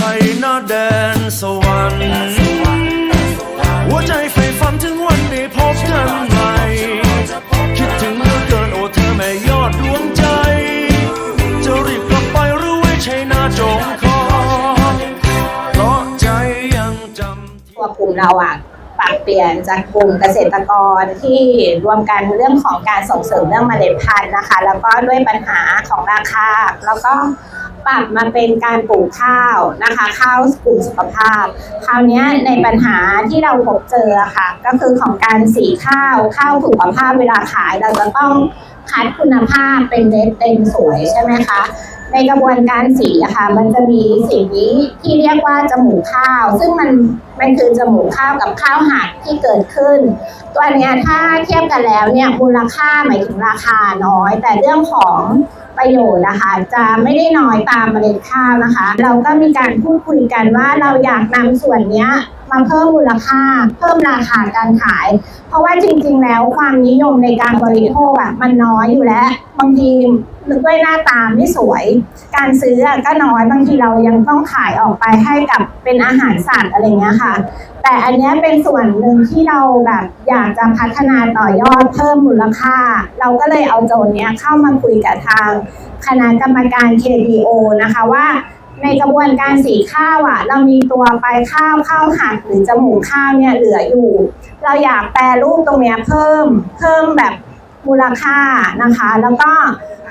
ชัยนาแดนสวรรค์หัวใจใฝ่ฝันถึงวันได้พบกันใหม่คิดถึงเหลือเกินโอ้เธอแม่ยอดดวงใจ จะรีบกลับไปหรือไว้ชัยนาจงคอเพราะใจยังจำตัวกลุ่มเราอะปรับเปลี่ยนจากกลุ่มเกษตรกรที่รวมกันเรื่องของการส่งเสริมเรื่องเมล็ดพันธุ์นะคะ แล้วก็ด้วยปัญหาของราคาแล้วก็ ปรับมาเป็นการปลูกข้าวนะคะ ข้าวกลุ่มสุขภาพ คราวนี้ในปัญหาที่เราพบเจอค่ะ ก็คือของการสีข้าวข้าวสุขภาพเวลาขายเราจะต้องคัดคุณภาพเป็นเด็ดเต็มสวยใช่ไหมคะ ในกระบวนการสีอะค่ะมันจะมีสิ่งนี้ที่เรียกว่าจมูกข้าว ซึ่งมันมันคือจมูกข้าวกับข้าวหักที่เกิดขึ้น ตัวเนี้ยถ้าเทียบกันแล้วเนี่ยมูลค่าหมายถึงราคาน้อย แต่เรื่องของประโยชน์นะคะ จะไม่ได้น้อยตามเมล็ดข้าวนะคะ เราก็มีการพูดคุยกันว่าเราอยากนำส่วนเนี้ย มาเพิ่มมูลค่า เพิ่มราคาการขาย เพราะว่าจริง ๆ แล้วความนิยมในการบริโภคอะมันน้อยอยู่แล้วบางทีด้วยหน้าตาไม่สวย การซื้อก็น้อยบางทีเรายังต้องขายออกไปให้กับเป็นอาหารสัตว์อะไรเงี้ยค่ะ แต่อันนี้เป็นส่วนหนึ่งที่เราแบบอยากจะพัฒนาต่อยอดเพิ่มมูลค่า เราก็เลยเอาโจทย์เนี้ยเข้ามาคุยกับทางคณะกรรมการ KBO นะคะว่า ในกระบวนการสีข้าวอะ เรามีตัวปลายข้าวข้าวหักหรือจมูกข้าวเนี่ยเหลืออยู่ เราอยากแปรรูปตรงเนี้ยเพิ่มเพิ่มแบบ มูลค่านะคะ แล้วก็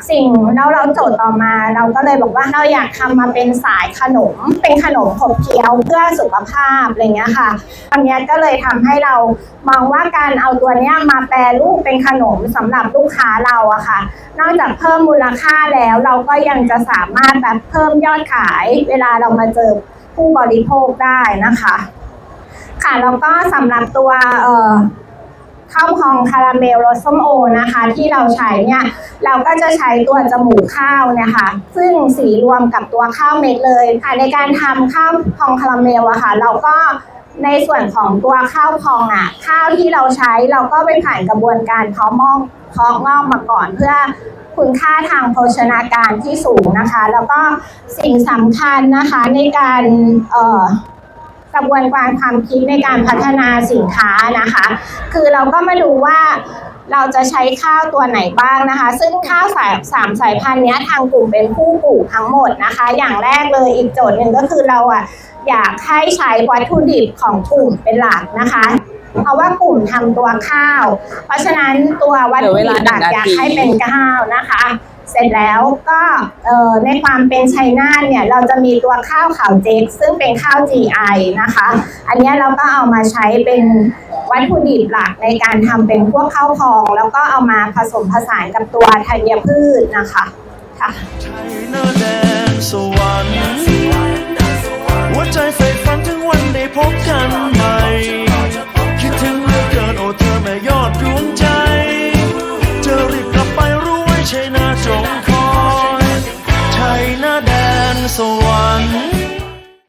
สิ่งแล้วเราโจทย์ต่อมา เราก็เลยบอกว่าเราอยากทำมาเป็นสายขนม เป็นขนมขบเคี้ยวเพื่อสุขภาพอะไรเงี้ยค่ะอันนี้ก็เลยทำให้เรามองว่าการเอาตัวเนี้ยมาแปรรูปเป็นขนมสำหรับลูกค้าเราอะค่ะ นอกจากเพิ่มมูลค่าแล้วเราก็ยังจะสามารถแบบเพิ่มยอดขาย เวลาเรามาเจอผู้บริโภคได้นะคะ ค่ะแล้วก็สำหรับตัวเอ่อ ข้าวพองคาราเมลรสส้มโอนะคะ ที่เราใช้เนี่ยเราก็จะใช้ตัวจมูกข้าวนี่ยค่ะซึ่งสีรวมกับตัวข้าวเม็ดเลยค่ะในการทำข้าวพองคาราเมลอะค่ะ เราก็ในส่วนของตัวข้าวพองอะข้าวที่เราใช้เราก็ไปผ่านกระบวนการเพาะมองเพาะงอกมาก่อนเพื่อคุณค่าทางโภชนาการที่สูงนะคะ แล้วก็สิ่งสำคัญนะคะในการ ระบวนการความคิดในการพัฒนาสินค้านะคะ คือเราก็มาดูว่าเราจะใช้ข้าวตัวไหนบ้างนะคะ ซึ่งข้าวสายสามสายพันธุ์นี้ทางกลุ่มเป็นผู้ปลูกทั้งหมดนะคะ อย่างแรกเลยอีกโจทย์หนึ่งก็คือเราอะอยากให้ใช้วัตถุดิบของกลุ่มเป็นหลักนะคะ เพราะว่ากลุ่มทำตัวข้าว เพราะฉะนั้นตัววัตถุดิบหลักอยากให้เป็นข้าวนะคะ เสร็จแล้วก็ในความเป็นไชน่าเนี่ยเราจะมีตัวข้าวขาวเจ๊กซึ่งเป็นข้าว GI นะคะ อันนี้เราก็เอามาใช้เป็นวัตถุดิบหลักในการทำเป็นพวกข้าวพอง แล้วก็เอามาผสมผสานกับตัวธัญพืชนะคะค่ะ